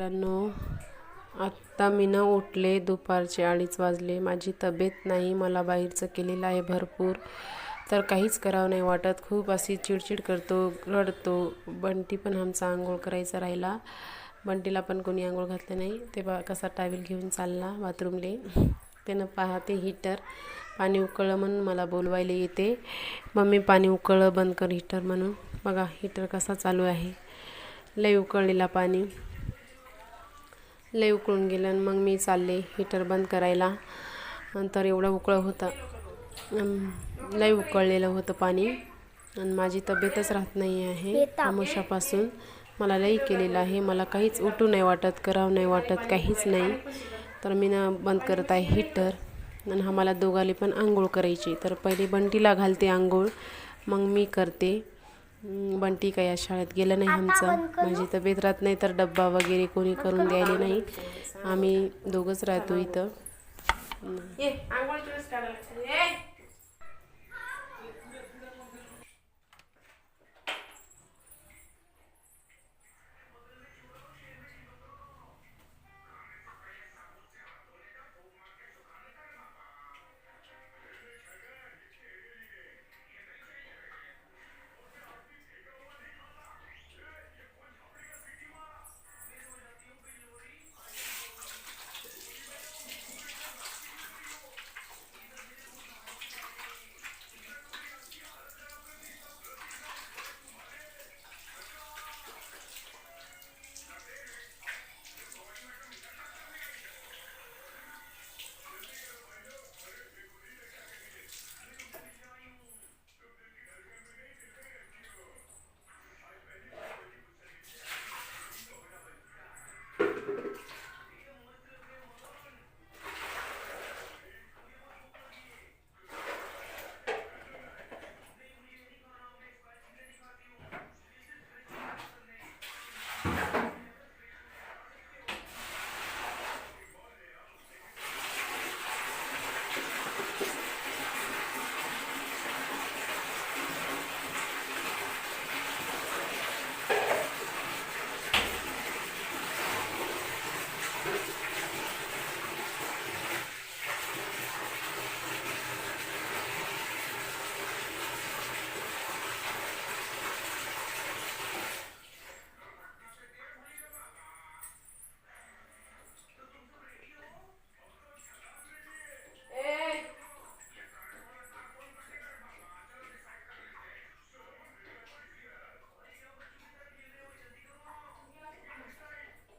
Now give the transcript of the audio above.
मित्रांनो आत्ता मी न उठले दुपारचे अडीच वाजले. माझी तब्येत नाही मला बाहेरचं केलेलं आहे भरपूर. तर काहीच करावं नाही वाटत. खूप अशी चिडचिड करतो रडतो. बंटी पण आमचा आंघोळ करायचा राहिला. बंटीला पण कोणी आंघोळ घातलं नाही. ते बा कसा टावेल घेऊन चालला बाथरूमले. त्यानं पाहते हीटर पाणी उकळलं म्हणून मला बोलवायला येते. मम्मी पाणी उकळलं बंद कर हीटर म्हणून. बघा हीटर कसा चालू आहे? लय उकळलेला पाणी. लय उकळून गेलं आणि मग मी चालले हीटर बंद करायला. नंतर एवढं उकळं होतं. लय उकळलेलं होतं पाणी. आणि माझी तब्येतच राहत नाही आहे आमुषापासून मला लई केलेलं आहे. मला काहीच उठू नाही वाटत करावं नाही वाटत काहीच नाही. तर मी ना बंद करत आहे हीटर. आणि आम्हाला दोघाले पण आंघोळ करायची. तर पहिले बंटीला घालते आंघोळ. मग मी करते. बंटी काय या शाळेत गेलं नाही आमचं. माझी तब्येत राहत नाही तर डब्बा वगैरे कोणी करून द्यायला नाही. आम्ही दोघंच राहतो इथं.